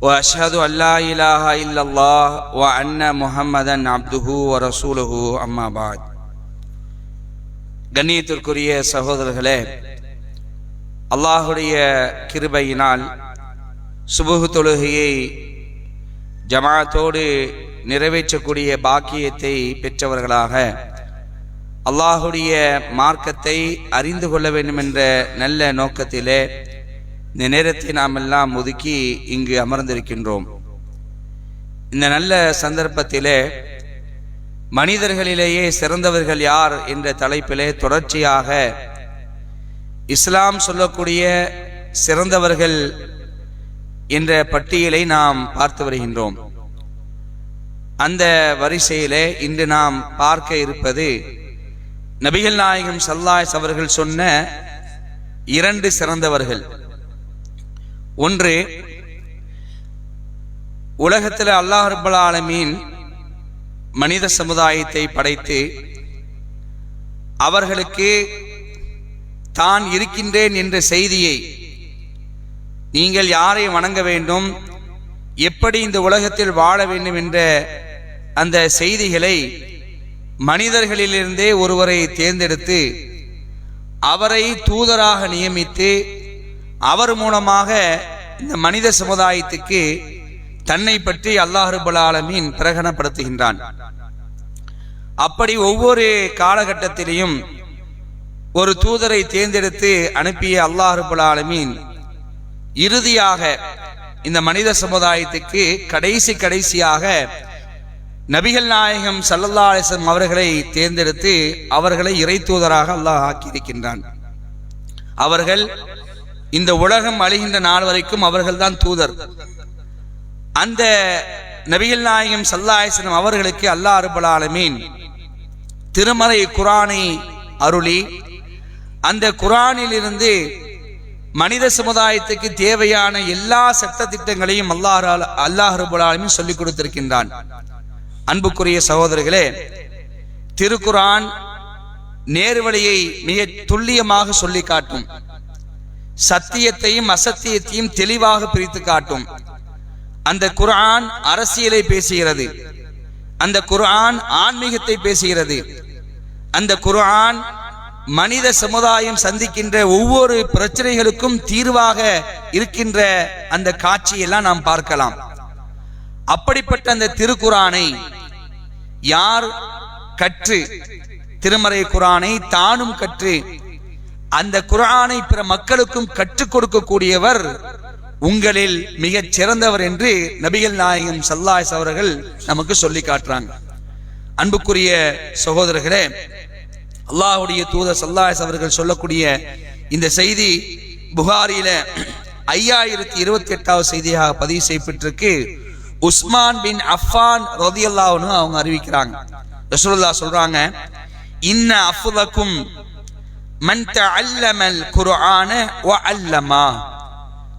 واشهد ان لا اله الا الله وان محمدا عبده ورسوله اما بعد கண்ணியத்திற்குரிய சகோதரர்களே அல்லாஹுடைய கிருபையினால் சுபுகு தொழுகையை ஜமாத்தோடு நிறைவேற்றக்கூடிய பாக்கியத்தை பெற்றவர்களாக அல்லாஹுடைய மார்க்கத்தை அறிந்து கொள்ள வேண்டும் என்ற நல்ல நோக்கத்திலே இந்த நேரத்தை நாம் எல்லாம் ஒதுக்கி இங்கு அமர்ந்திருக்கின்றோம். இந்த நல்ல சந்தர்ப்பத்திலே மனிதர்களிலேயே சிறந்தவர்கள் யார் என்ற தலைப்பிலே தொடர்ச்சியாக இஸ்லாம் சொல்லக்கூடிய சிறந்தவர்கள் என்ற பட்டியலை நாம் பார்த்து வருகின்றோம். அந்த வரிசையிலே இன்று நாம் பார்க்க இருப்பது நபிகள் நாயகம் சல்லாஸ் அவர்கள் சொன்ன இரண்டு சிறந்தவர்கள். ஒன்று உலகத்தில் அல்லாஹ் ரப்பல் ஆலமீன் மனித சமுதாயத்தை படைத்து அவர்களுக்கு தான் இருக்கின்றேன் என்ற செய்தியை நீங்கள் யாரை வணங்க வேண்டும் எப்படி இந்த உலகத்தில் வாழ வேண்டும் என்ற அந்த செய்திகளை மனிதர்களிலிருந்தே ஒருவரை தேர்ந்தெடுத்து அவரை தூதராக நியமித்து அவர் மூலமாக இந்த மனித சமுதாயத்துக்கு தன்னை பற்றி அல்லாஹ் ஆலமீன் பிரகடனப்படுத்துகின்றான். அப்படி ஒவ்வொரு காலகட்டத்திலையும் ஒரு தூதரை தேர்ந்தெடுத்து அனுப்பிய அல்லாஹ் ஆலமீன் இறுதியாக இந்த மனித சமுதாயத்துக்கு கடைசி கடைசியாக நபிகள் நாயகம் சல்லல்லா அலிசம் அவர்களை தேர்ந்தெடுத்து அவர்களை இறை தூதராக அல்லாஹ் ஆக்கியிருக்கின்றான். அவர்கள் இந்த உலகம் அழிகின்ற நாள் வரைக்கும் அவர்கள்தான் தூதர். அந்த நபிகள் நாயகம் சல்லாயசனம் அவர்களுக்கு அல்லா அருபலாலமீன் திருமலை குரானை அருளி அந்த குரானில் இருந்து மனித சமுதாயத்துக்கு தேவையான எல்லா சட்ட திட்டங்களையும் அல்லாஹ் அல்லாஹ் ரபுல் சொல்லிக் கொடுத்திருக்கின்றான். அன்புக்குரிய சகோதரர்களே திருக்குரான் நேர்வழியை மிக துல்லியமாக சொல்லி காட்டும். சத்தியத்தையும் அசத்தியத்தையும் தெளிவாக பிரித்து காட்டும். அந்த குரான் அரசியலை பேசுகிறது. அந்த குரான் ஆன்மீகத்தை பேசுகிறது. அந்த குரான் மனித சமுதாயம் சந்திக்கின்ற ஒவ்வொரு பிரச்சனைகளுக்கும் தீர்வாக இருக்கின்ற அந்த காட்சியெல்லாம் நாம் பார்க்கலாம். அப்படிப்பட்ட அந்த திருக்குறானை யார் கற்று திருமறை குரானை தானும் கற்று அந்த குரானை பிற மக்களுக்கும் கற்றுக் கொடுக்கக்கூடியவர் உங்களில் மிகச் சிறந்தவர் என்று நபிகள் நாயகம் சல்லாஸ் அவர்கள் நமக்கு சொல்லி காட்டுறாங்க. அன்புக்குரிய சகோதரர்களே அல்லாஹுடைய தூதர் சல்லாஸ் அவர்கள் சொல்லக்கூடிய இந்த செய்தி புகாரியில ஐயாயிரத்தி இருபத்தி எட்டாவது செய்தியாக பதிவு செய்யப்பட்டிருக்கு. உஸ்மான் பின் அஃபான் ரதி அவங்க அறிவிக்கிறாங்க. ரசூல்லா சொல்றாங்க இன்ன அஃபுலக்கும் மன் அல்லமல் குரான வ அல்லமா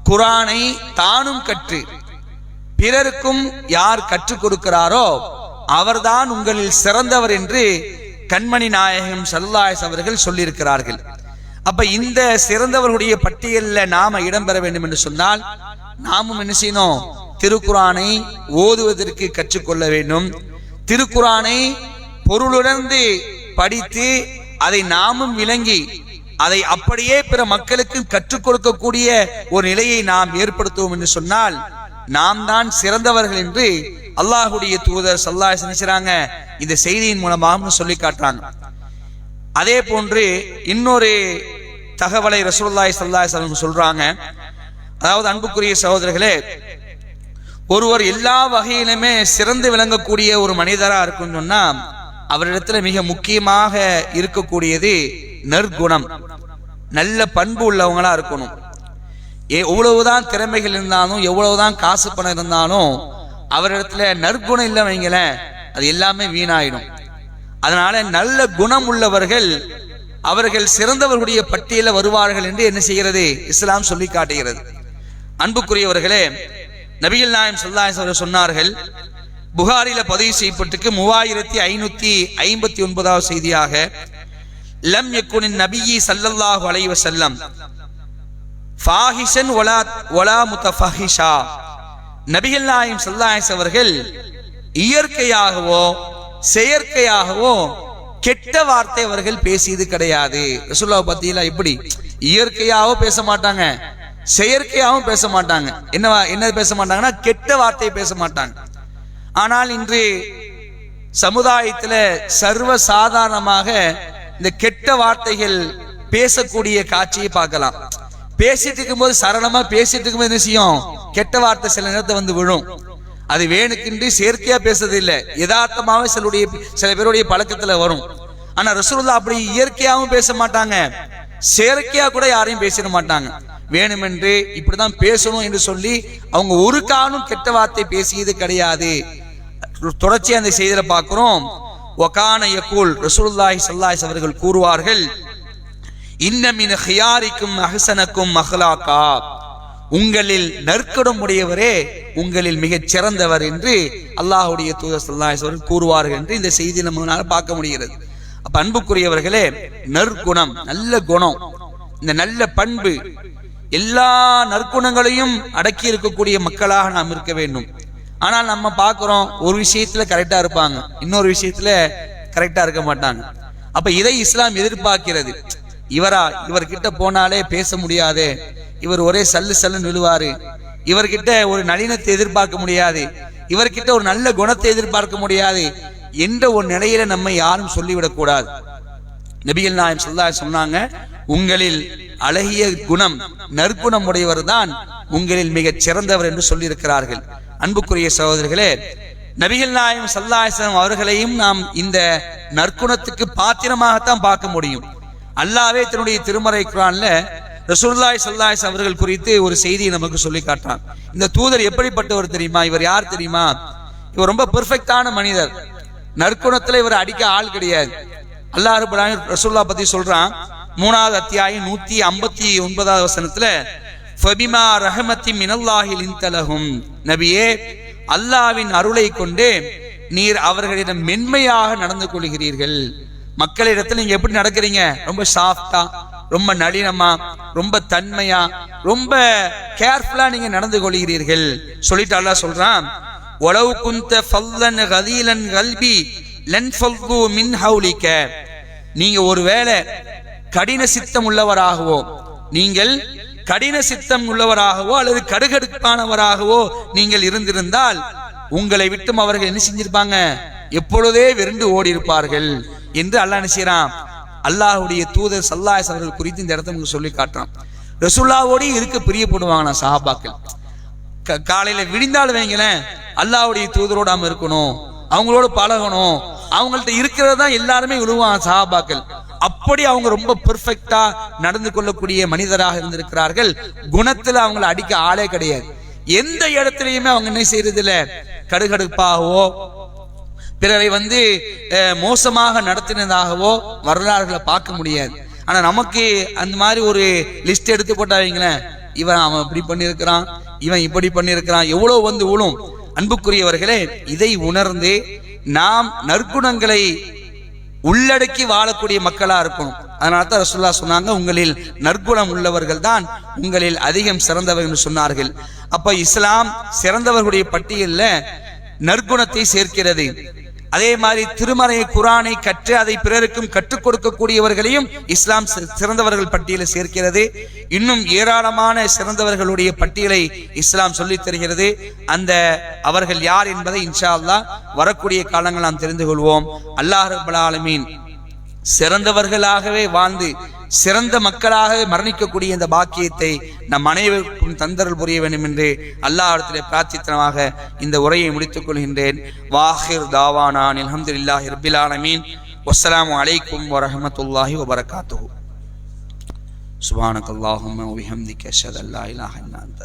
குரானை தானும் கற்று பிறருக்கும் யார் கற்றுக் கொடுக்கிறாரோ அவர்தான் உங்களில் சிறந்தவர் என்று கண்மணி நாயகம் சல்லாஸ் அவர்கள் சொல்லியிருக்கிறார்கள். அப்ப இந்த சிறந்தவர்களுடைய பட்டியலில் நாம இடம்பெற வேண்டும் என்று சொன்னால் நாமும் என்ன செய்யணும்? திருக்குறானை ஓதுவதற்கு கற்றுக்கொள்ள வேண்டும். திருக்குறானை பொருளுணர்ந்து படித்து அதை நாமும் விளங்கி அதை அப்படியே பிற மக்களுக்கு கற்றுக் கொடுக்கக்கூடிய ஒரு நிலையை நாம் ஏற்படுத்துவோம் என்று சொன்னால் நாம் தான் சிறந்தவர்கள் என்று அல்லாஹுடைய தூதர் சல்லாஹ் நினைச்சாங்க இந்த செய்தியின் மூலமாக சொல்லி காட்டுறாங்க. அதே போன்று இன்னொரு தகவலை ரசூல்லாய் சல்லாஹ் சொல்றாங்க. அதாவது அன்புக்குரிய சகோதரர்களே ஒருவர் எல்லா வகையிலுமே சிறந்து விளங்கக்கூடிய ஒரு மனிதரா இருக்குன்னு சொன்னா அவரிடத்துல மிக முக்கியமாக இருக்கக்கூடியது நற்குணம். நல்ல பண்பு உள்ளவங்களா இருக்கணும். எவ்வளவுதான் திறமைகள் இருந்தாலும் எவ்வளவுதான் காசு பணம் இருந்தாலும் அவரிடத்துல நற்குணம் இல்லை வைங்களேன் அது எல்லாமே வீணாயிடும். அதனால நல்ல குணம் உள்ளவர்கள் அவர்கள் சிறந்தவர்களுடைய பட்டியல வருவார்கள் என்று என்ன செய்கிறது? இஸ்லாம் சொல்லி காட்டுகிறது. அன்புக்குரியவர்களே நபிகள் நாயம் சொல்லாய் சொன்னார்கள் புகாரில பதிவு செய்யப்பட்டிருக்கு. மூவாயிரத்தி ஐநூத்தி ஐம்பத்தி ஒன்பதாவது செய்தியாக லம் யக்குனின் நபியி சல்லல்லாஹு அலைஹி செல்லம் ஃபாஹிஷன் ஒலா ஒலா முத்தஃபஹிஷா. நபிகள் நாயம் சல்லாஸ் அவர்கள் இயற்கையாகவோ செயற்கையாகவோ கெட்ட வார்த்தை அவர்கள் பேசியது கிடையாது. ரசூல்லாவை பத்தியில எப்படி இயற்கையாகவும் பேச மாட்டாங்க செயற்கையாகவும் பேச மாட்டாங்க. என்ன என்ன பேச மாட்டாங்கன்னா கெட்ட வார்த்தையை பேச மாட்டாங்க. ஆனால் இன்று சமுதாயத்துல சர்வ சாதாரணமாக இந்த கெட்ட வார்த்தைகள் பேசக்கூடிய காட்சியை பார்க்கலாம். பேசிட்டு இருக்கும்போது சரளமா பேசிட்டு இருக்கும்போது என்ன செய்யும்? கெட்ட வார்த்தை சில நேரத்தை வந்து விழும். அது வேணுக்கின்றி செயற்கையா பேசுறது இல்லை. யதார்த்தமாவே சிலருடைய சில பேருடைய பழக்கத்துல வரும். ஆனா ரசூல்லா அப்படி இயற்கையாகவும் பேச மாட்டாங்க. செயற்கையா கூட யாரையும் பேசிட மாட்டாங்க. வேணுமென்று இப்படிதான் பேசணும் என்று சொல்லி அவங்க ஒரு காலம் கெட்ட வார்த்தை பேசியது கிடையாது. தொடர்ச்சி அந்த செய்தியில பார்க்கிறோம். ஒகான யகுல் ரசூலுல்லாஹி ஸல்லல்லாஹு அவர்கள் கூறுவார்கள் இன்னமின் ஹியாரிக்கும் அஹசனக்கும் மஹ்லாக்கா உங்களில் நற்குணம் உடையவரே உங்களில் மிகச் சிறந்தவர் என்று அல்லாஹுடைய தூதர் ஸல்லல்லாஹு அலைஹி கூறுவார்கள் என்று இந்த செய்தி நம்மளால பார்க்க முடிகிறது. அப்ப அன்புக்குரியவர்களே நற்குணம் நல்ல குணம் இந்த நல்ல பண்பு எல்லா நற்குணங்களையும் அடக்கி இருக்கக்கூடிய மக்களாக நாம் இருக்க வேண்டும். ஆனால் நம்ம பார்க்குறோம் ஒரு விஷயத்துல கரெக்டா இருப்பாங்க. இன்னொரு விஷயத்துல கரெக்டா இருக்க மாட்டாங்க. அப்ப இதை இஸ்லாம் எதிர்பார்க்கிறது. இவரா இவர்கிட்ட போனாலே பேச முடியாது. இவர் ஒரே சல்லு சல்லுன்னு விழுவாரு இவர்கிட்ட ஒரு நளினத்தை எதிர்பார்க்க முடியாது. இவர்கிட்ட ஒரு நல்ல குணத்தை எதிர்பார்க்க முடியாது. என்ற ஒரு நிலையில நம்ம யாரும் சொல்லிவிடக்கூடாது நபிகள் நாயம் சொல்லா சொன்னாங்க உங்களில் அழகிய குணம் நற்குணம் உடையவர் தான் உங்களில் மிகச் சிறந்தவர் என்று சொல்லியிருக்கிறார்கள். அன்புக்குரிய சகோதரர்களே நபிகள் நாயம் சல்லாஹம் அவர்களையும் நாம் இந்த நற்குணத்துக்கு பாத்திரமாகத்தான் பார்க்க முடியும். அல்லாவே தன்னுடைய திருமறை குரான்ல ரசூல்லாய் சல்லாஸ் அவர்கள் குறித்து ஒரு செய்தியை நமக்கு சொல்லி காட்டான் இந்த தூதர் எப்படிப்பட்டவர் தெரியுமா? இவர் யார் தெரியுமா? இவர் ரொம்ப பெர்ஃபெக்டான மனிதர். நற்குணத்துல இவர் அடிக்க ஆள் கிடையாது. அல்லாஹ் ரபுல்லாஹி ரசூல்லா பத்தி சொல்றான். மூணாவது அத்தியாயம் நூத்தி ஐம்பத்தி ஒன்பதாவது வசனத்துல ஃபபிமா ரஹமத்தி மினல்லாஹில் தலகும் நபியே அல்லாவின் அருளை கொண்டு நீர் அவர்களிடம் மென்மையாக நடந்து கொள்கிறீர்கள். மக்களிடத்தில் நீங்க எப்படி நடக்கிறீங்க? ரொம்ப சாஃப்டா ரொம்ப நளினமா ரொம்ப தன்மையா ரொம்ப கேர்ஃபுல்லா நீங்க நடந்து கொள்கிறீர்கள். சொல்லிட்டு அல்லாஹ் சொல்றான் ஒலவு குந்த ஃபல்லன் கதீலன் கல்வி லன் ஃபல்கு மின் ஹவுலிக்க நீங்க ஒருவேளை கடின சித்தம் உள்ளவராகவோ நீங்கள் கடின சித்தம் உள்ளவராகவோ அல்லது கடுகடுப்பானவராகவோ நீங்கள் இருந்திருந்தால் உங்களை விட்டும் அவர்கள் என்ன செஞ்சிருப்பாங்க? எப்பொழுதே விருண்டு ஓடி இருப்பார்கள் என்று அல்லாஹ் என்ன செய்யறான் அல்லாஹுடைய தூதர் சல்லாஸ் அவர்கள் குறித்து இந்த இடத்த உங்களுக்கு சொல்லி காட்டுறான். ரசுல்லாவோடய இருக்க பிரியப்படுவாங்க சஹாபாக்கள். க- காலையில விடிந்தாலும் வைங்களேன் அல்லாவுடைய தூதரோடாம இருக்கணும் அவங்களோட பழகணும் அவங்கள்ட்ட இருக்கிறது தான் எல்லாருமே விழுவான் சஹாபாக்கள். அப்படி அவங்க ரொம்ப பெர்ஃபெக்டா நடந்து கொள்ளக்கூடிய மனிதராக இருந்திருக்கிறார்கள். குணத்துல அவங்கள அடிக்க ஆளே கிடையாது. எந்த இடத்துலயுமே அவங்க என்ன செய்யறது இல்ல கடுகடுப்பாகவோ பிறரை வந்து மோசமாக நடத்தினதாகவோ வரலாறுகளை பார்க்க முடியாது. ஆனா நமக்கு அந்த மாதிரி ஒரு லிஸ்ட் எடுத்து போட்டாவீங்களேன் இவன் அவன் இப்படி பண்ணியிருக்கிறான் இவன் இப்படி பண்ணியிருக்கிறான் எவ்வளவு வந்து விழும் அன்புக்குரியவர்களே இதை உணர்ந்து நாம் நற்குணங்களை உள்ளடக்கி வாழக்கூடிய மக்களா இருக்கணும். அதனால தான் ரசுல்லா சொன்னாங்க உங்களில் நற்குணம் உள்ளவர்கள் தான் உங்களில் அதிகம் சிறந்தவர்கள் சொன்னார்கள். அப்ப இஸ்லாம் சிறந்தவர்களுடைய பட்டியலில் நற்குணத்தை சேர்க்கிறது. அதே மாதிரி திருமறை குரானை கற்று அதை பிறருக்கும் கற்றுக் கொடுக்கக்கூடியவர்களையும் இஸ்லாம் சிறந்தவர்கள் பட்டியலில் சேர்க்கிறது. இன்னும் ஏராளமான சிறந்தவர்களுடைய பட்டியலை இஸ்லாம் சொல்லித் தருகிறது. அந்த அவர்கள் யார் என்பதை இன்ஷா அல்லா வரக்கூடிய காலங்கள் நாம் தெரிந்து கொள்வோம். அல்லாஹ் ரபுல் ஆலமீன் சிறந்தவர்களாகவே வாழ்ந்து சிறந்த மக்களாக மரணிக்கக்கூடிய இந்த பாக்கியத்தை நம் அனைவருக்கும் தந்தரல் புரிய வேண்டும் என்று அல்லாஹ்விடத்திலே பிரார்த்தித்தனமாக இந்த உரையை முடித்துக் கொள்கின்றேன். வாஹிர் தாவானான். அல்ஹம்துலில்லாஹி ரப்பில் ஆலமீன். வஸ்ஸலாமு அலைக்கும் வரஹ்மத்துல்லாஹி வபரகாத்துஹு. சுப்ஹானக்கல்லாஹும்ம வபிஹம்திக அஷ்ஹது அல்லா இலாஹா இல்லா அன்த